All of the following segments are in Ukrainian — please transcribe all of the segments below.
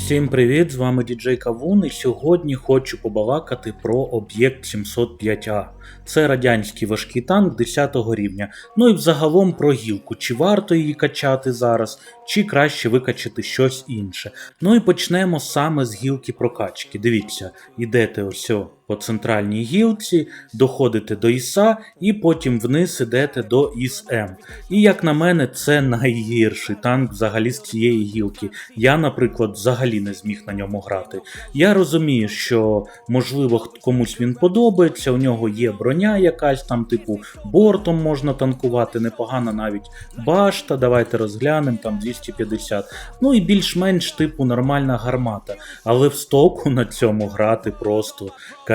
Всім привіт! З вами діджей Кавун, і сьогодні хочу побалакати про об'єкт 705А. Це радянський важкий танк 10 рівня. Ну і взагалом про гілку, чи варто її качати зараз, чи краще викачати щось інше. Ну і почнемо саме з гілки прокачки. Дивіться, ідете ось о по центральній гілці, доходите до ІСа і потім вниз ідете до ІСМ. І як на мене, це найгірший танк взагалі з цієї гілки. Я, наприклад, взагалі не зміг на ньому грати. Я розумію, що можливо комусь він подобається, у нього є броня якась там, типу, бортом можна танкувати, непогана навіть башта. Давайте розглянемо там 250. Ну і більш-менш типу нормальна гармата. Але в стоку на цьому грати просто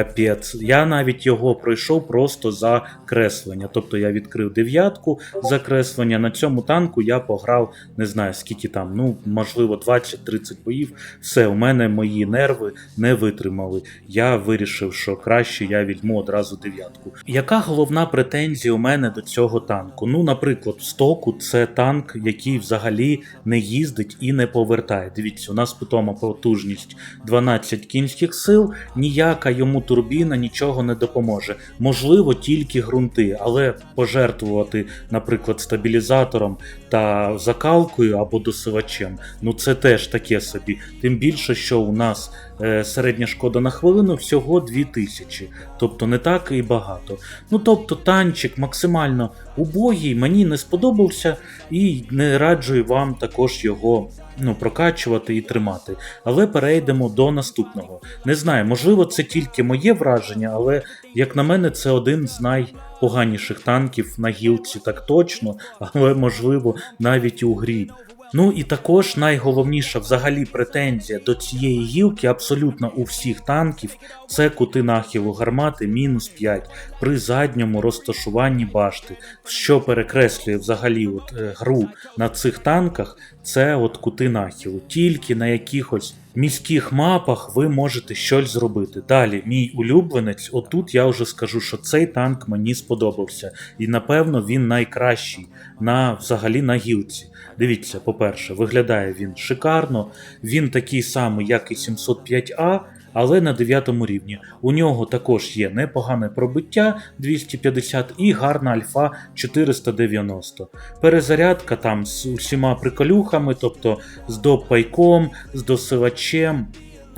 капець. Я навіть його пройшов просто за креслення. Тобто я відкрив дев'ятку за креслення. На цьому танку я пограв не знаю скільки там, ну можливо 20-30 боїв. Все, у мене мої нерви не витримали. Я вирішив, що краще я візьму одразу дев'ятку. Яка головна претензія у мене до цього танку? Ну, наприклад, стоку це танк, який взагалі не їздить і не повертає. Дивіться, у нас питома потужність 12 кінських сил, ніяка йому турбіна нічого не допоможе. Можливо, тільки ґрунти, але пожертвувати, наприклад, стабілізатором та закалкою або досивачем, ну це теж таке собі. Тим більше, що у нас е, середня шкода на хвилину всього 2000, тобто не так і багато. Ну тобто танчик максимально убогий, мені не сподобався і не раджую вам також його ну, прокачувати і тримати. Але перейдемо до наступного. Не знаю, можливо, це тільки моє враження, але як на мене, це один з найпоганіших танків на гілці, так точно, але можливо навіть у грі. Ну і також найголовніша взагалі претензія до цієї гілки абсолютно у всіх танків це кути нахилу гармати мінус 5 при задньому розташуванні башти, що перекреслює взагалі от, е, гру на цих танках, це от кути нахилу. Тільки на якихось міських мапах ви можете щось зробити. Далі, мій улюбленець, отут я вже скажу, що цей танк мені сподобався, і напевно він найкращий на взагалі на гілці. Дивіться, по-перше, виглядає він шикарно, він такий самий, як і 705А, але на 9 рівні. У нього також є непогане пробиття 250 і гарна альфа 490. Перезарядка там з усіма приколюхами, тобто з допайком, з досивачем.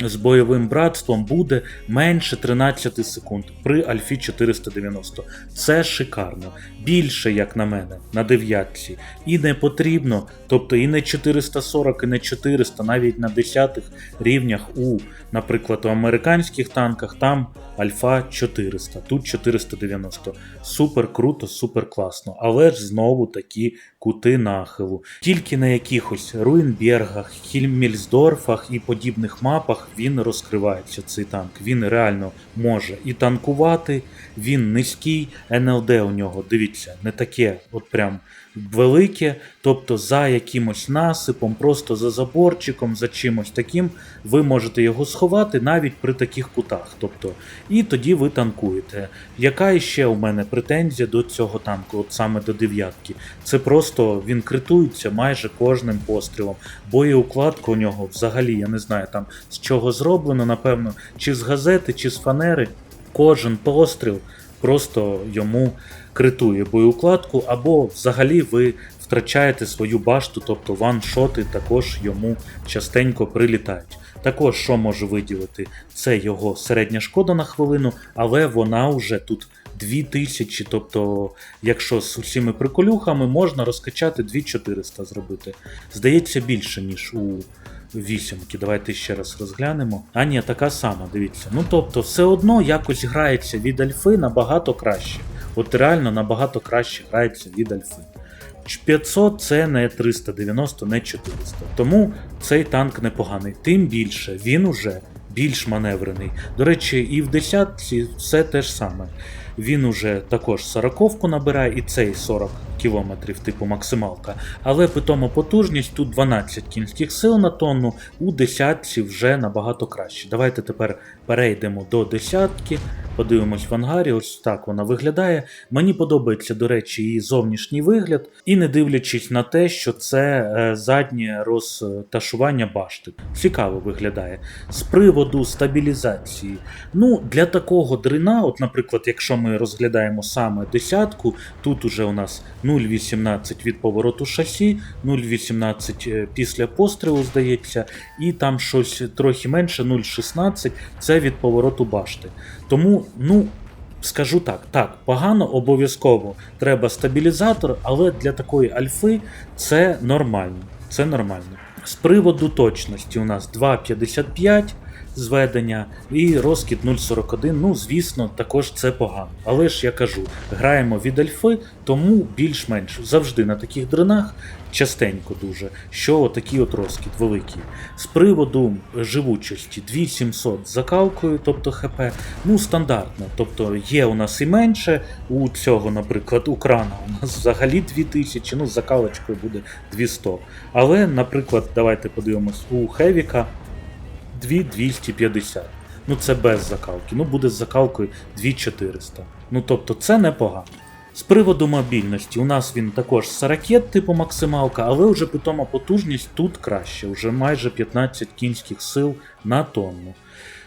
З бойовим братством буде менше 13 секунд при Альфі 490. Це шикарно. Більше, як на мене, на дев'ятці. І не потрібно, тобто і не 440, і не 400, навіть на 10 рівнях у, наприклад, у американських танках там Альфа 400, тут 490. Супер круто, супер класно. Але ж знову такі кути нахилу. Тільки на якихось Руїнбергах, Хільмільсдорфах і подібних мапах він розкривається цей танк. Він реально може і танкувати, він низький, НЛД у нього, дивіться, не таке, от прям велике, тобто за якимось насипом, просто за заборчиком, за чимось таким, ви можете його сховати навіть при таких кутах. Тобто, і тоді ви танкуєте. Яка іще у мене претензія до цього танку, от саме до дев'ятки? Це просто він критується майже кожним пострілом. Боєукладка у нього взагалі, я не знаю там з чого зроблено, напевно, чи з газети, чи з фанери. Кожен постріл просто йому критує боєукладку, або взагалі ви втрачаєте свою башту, тобто ваншоти також йому частенько прилітають. Також, що може виділити, це його середня шкода на хвилину, але вона вже тут 2000, тобто, якщо з усіми приколюхами, можна розкачати 2400 зробити. Здається, більше, ніж у вісімки. Давайте ще раз розглянемо. А ні, така сама, дивіться. Ну тобто, все одно якось грається від альфи набагато краще. От реально набагато краще грається від альфи. 500 це не 390, не 400. Тому цей танк непоганий. Тим більше він уже більш маневрений. До речі, і в десятці все те ж саме. Він уже також 40 набирає, і цей 40 кілометрів, типу максималка. Але питомо потужність тут 12 кінських сил на тонну, у десятці вже набагато краще. Давайте тепер перейдемо до десятки, подивимось в ангарі, ось так вона виглядає. Мені подобається, до речі, її зовнішній вигляд, і не дивлячись на те, що це е, заднє розташування башти. Цікаво виглядає. З приводу стабілізації. Ну, для такого дрина, от, наприклад, якщо ми розглядаємо саме десятку, тут уже у нас 0,18 від повороту шасі, 0,18 е, після пострілу, здається, і там щось трохи менше, 0,16 це від повороту башти. Тому, ну. Скажу так, так, погано обов'язково треба стабілізатор, але для такої альфи це нормально. Це нормально. З приводу точності у нас 2,55 зведення і розкид 0,41. Ну, звісно, також це погано. Але ж я кажу, граємо від альфи, тому більш-менш завжди на таких дринах частенько дуже, що такий от розкид великий. З приводу живучості 2700 з закалкою, тобто ХП, ну стандартно. Тобто є у нас і менше, у цього, наприклад, у крана у нас взагалі 2000, ну з закалочкою буде 200. Але, наприклад, давайте подивимось, у Хевіка 2250. Ну це без закалки. Ну буде з закалкою 2400. Ну тобто це непогано. З приводу мобільності, у нас він також з ракет типу максималка, але вже питома потужність тут краще, вже майже 15 кінських сил на тонну.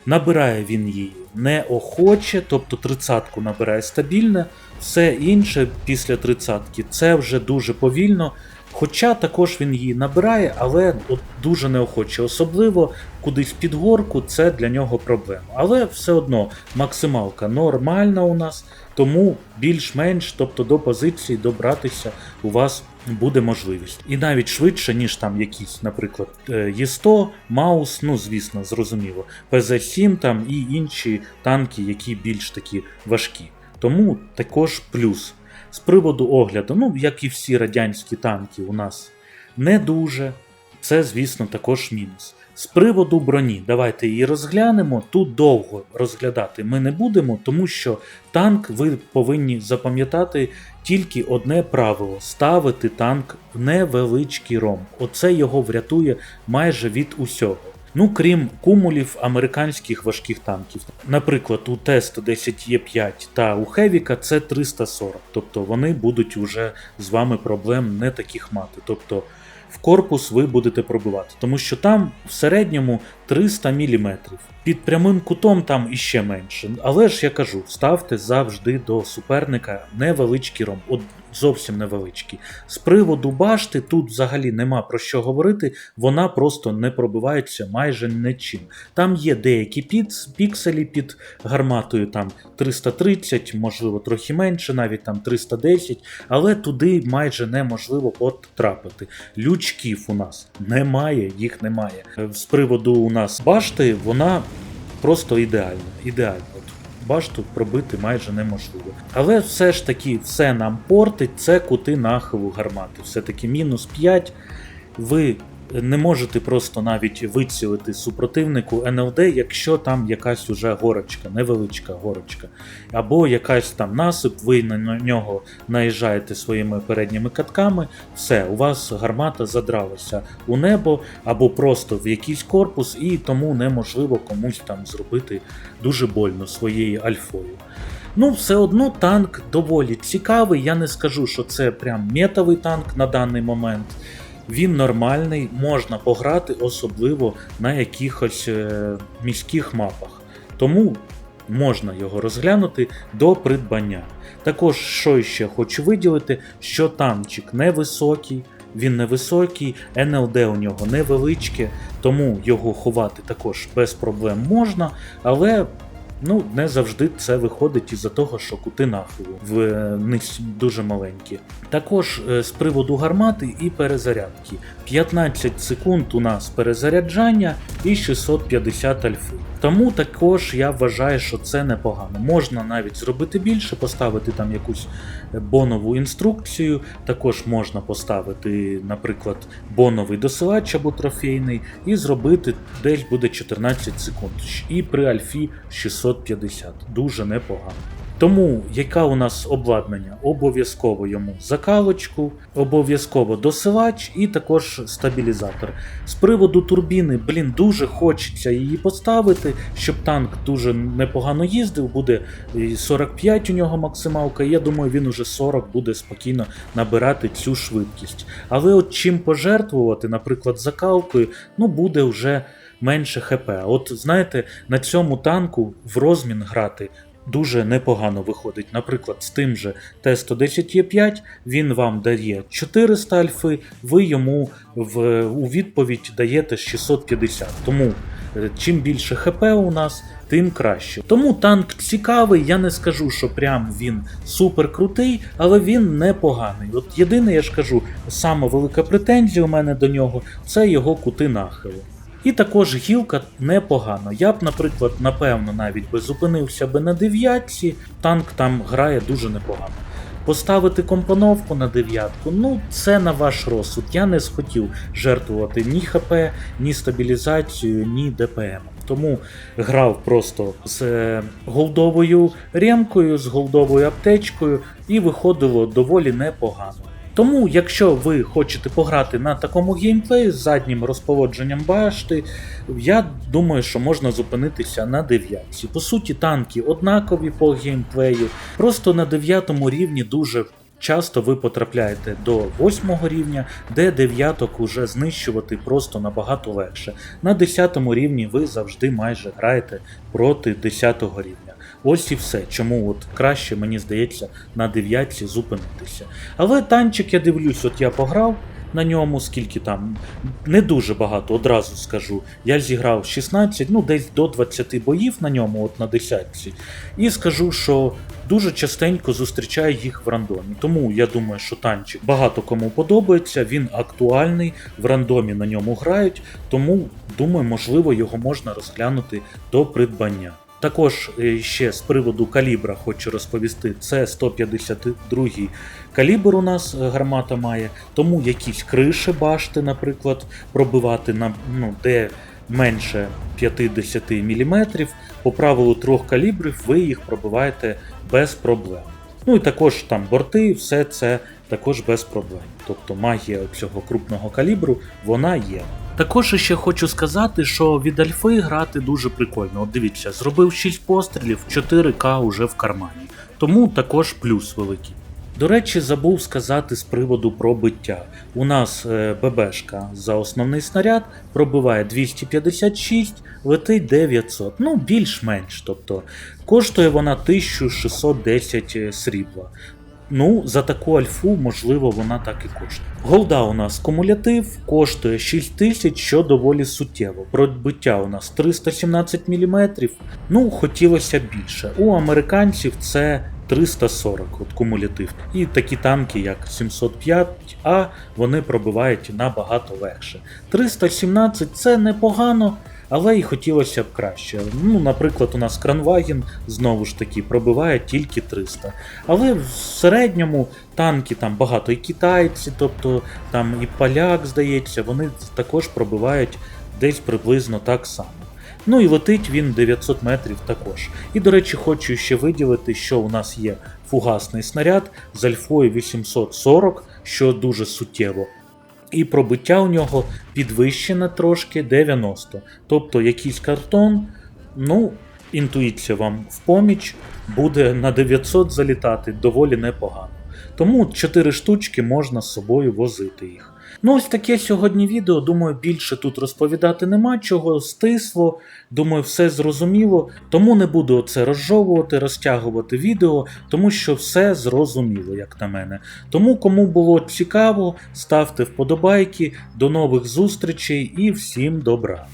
Набирає він її неохоче, тобто тридцятку набирає стабільно, все інше після тридцятки це вже дуже повільно. Хоча також він її набирає, але от дуже неохоче. Особливо кудись під горку це для нього проблема. Але все одно максималка нормальна у нас, тому більш-менш, тобто до позиції добратися у вас буде можливість. І навіть швидше, ніж там якісь, наприклад, е, Є100, Маус, ну звісно, зрозуміло, ПЗ-7 там і інші танки, які більш такі важкі. Тому також плюс. З приводу огляду, ну, як і всі радянські танки у нас не дуже. Це, звісно, також мінус. З приводу броні, давайте її розглянемо. Тут довго розглядати ми не будемо, тому що танк ви повинні запам'ятати тільки одне правило: ставити танк в невеличкий ромб. Оце його врятує майже від усього. Ну, крім кумулів американських важких танків. Наприклад, у Т-110Е5 та у Хевіка це 340, тобто вони будуть уже з вами проблем не таких мати. Тобто в корпус ви будете пробивати, тому що там в середньому 300 мм. Під прямим кутом там іще менше. Але ж я кажу, ставте завжди до суперника невеличкий ромб, от зовсім невеличкий. З приводу башти тут взагалі нема про що говорити, вона просто не пробивається майже нічим. Там є деякі піц, пікселі під гарматою, там 330, можливо, трохи менше, навіть там 310, але туди майже неможливо потрапити. Лючків у нас немає, їх немає. З приводу у нас башти, вона просто ідеальна. ідеальна. От Башту пробити майже неможливо. Але все ж таки все нам портить, це кути нахилу гармати. Все-таки мінус 5. Ви не можете просто навіть вицілити супротивнику НЛД, якщо там якась уже горочка, невеличка горочка, або якась там насип, ви на нього наїжджаєте своїми передніми катками, все, у вас гармата задралася у небо або просто в якийсь корпус, і тому неможливо комусь там зробити дуже больно своєю альфою. Ну, все одно танк доволі цікавий. Я не скажу, що це прям метовий танк на даний момент. Він нормальний, можна пограти, особливо на якихось е, міських мапах. Тому можна його розглянути до придбання. Також, що ще хочу виділити, що танчик невисокий, він невисокий, НЛД у нього невеличке, тому його ховати також без проблем можна, але Ну, не завжди це виходить із-за того, що кути нахилу в них дуже маленькі. Також е, з приводу гармати і перезарядки. 15 секунд у нас перезаряджання і 650 альфи. Тому також я вважаю, що це непогано. Можна навіть зробити більше, поставити там якусь бонову інструкцію. Також можна поставити, наприклад, боновий досилач або трофейний, і зробити десь буде 14 секунд. І при альфі 650. Дуже непогано. Тому яка у нас обладнання? Обов'язково йому закалочку, обов'язково досилач і також стабілізатор. З приводу турбіни, блін, дуже хочеться її поставити, щоб танк дуже непогано їздив. Буде 45 у нього максималка. Я думаю, він уже 40 буде спокійно набирати цю швидкість. Але от чим пожертвувати, наприклад, закалкою, ну буде вже менше ХП. От знаєте, на цьому танку в розмін грати. Дуже непогано виходить. Наприклад, з тим же Т-110Е5 він вам дає 400 альфи, ви йому в, у відповідь даєте 650. Тому е, чим більше ХП у нас, тим краще. Тому танк цікавий, я не скажу, що прям він супер крутий, але він непоганий. От єдине, я ж кажу, сама велика претензія у мене до нього це його кути нахилу. І також гілка непогано. Я б, наприклад, напевно, навіть би зупинився би на дев'ятці, танк там грає дуже непогано. Поставити компоновку на дев'ятку, ну це на ваш розсуд. Я не схотів жертвувати ні ХП, ні стабілізацію, ні ДПМ. Тому грав просто з е, голдовою ремкою, з голдовою аптечкою, і виходило доволі непогано. Тому, якщо ви хочете пограти на такому геймплеї з заднім розповодженням башти, я думаю, що можна зупинитися на дев'ятці. По суті, танки однакові по геймплею, просто на дев'ятому рівні дуже. Часто ви потрапляєте до восьмого рівня, де дев'яток уже знищувати просто набагато легше. На 10 рівні ви завжди майже граєте проти 10 рівня. Ось і все. Чому от краще, мені здається, на дев'ятці зупинитися. Але танчик, я дивлюсь, от я пограв на ньому, скільки там, не дуже багато, одразу скажу. Я зіграв 16, ну десь до 20 боїв на ньому, от на десятці. І скажу, що дуже частенько зустрічаю їх в рандомі. Тому я думаю, що танчик багато кому подобається, він актуальний, в рандомі на ньому грають, тому думаю, можливо, його можна розглянути до придбання. Також е, ще з приводу калібра хочу розповісти. Це 152 калібр у нас е, гармата має, тому якісь криші башти, наприклад, пробивати на ну, де менше 50 мм. По правилу трьох калібрів ви їх пробиваєте без проблем. Ну і також там борти, все це також без проблем. Тобто магія цього крупного калібру вона є. Також ще хочу сказати, що від альфи грати дуже прикольно. От дивіться, зробив 6 пострілів, 4К уже в кармані. Тому також плюс великий. До речі, забув сказати з приводу пробиття. У нас е, ББшка за основний снаряд пробиває 256, летить 900, ну більш-менш. Тобто коштує вона 1610 срібла. Ну, за таку альфу, можливо, вона так і коштує. Голда у нас кумулятив, коштує 6000, що доволі суттєво. Пробиття у нас 317 мм. Ну, хотілося більше. У американців це 340 от кумулятив. І такі танки, як 705А, вони пробивають набагато легше. 317 це непогано. Але і хотілося б краще. Ну, Наприклад, у нас Кранваген знову ж таки пробиває тільки 300. Але в середньому танки там багато і китайці, тобто там і поляк, здається, вони також пробивають десь приблизно так само. Ну і летить він 900 метрів також. І, до речі, хочу ще виділити, що у нас є фугасний снаряд з альфою 840, що дуже суттєво. І пробиття у нього підвищене трошки 90. Тобто якийсь картон, ну, інтуїція вам в поміч, буде на 900 залітати доволі непогано. Тому 4 штучки можна з собою возити їх. Ну, ось таке сьогодні відео. Думаю, більше тут розповідати нема чого, стисло. Думаю, все зрозуміло. Тому не буду це розжовувати, розтягувати відео, тому що все зрозуміло, як на мене. Тому, кому було цікаво, ставте вподобайки. До нових зустрічей і всім добра.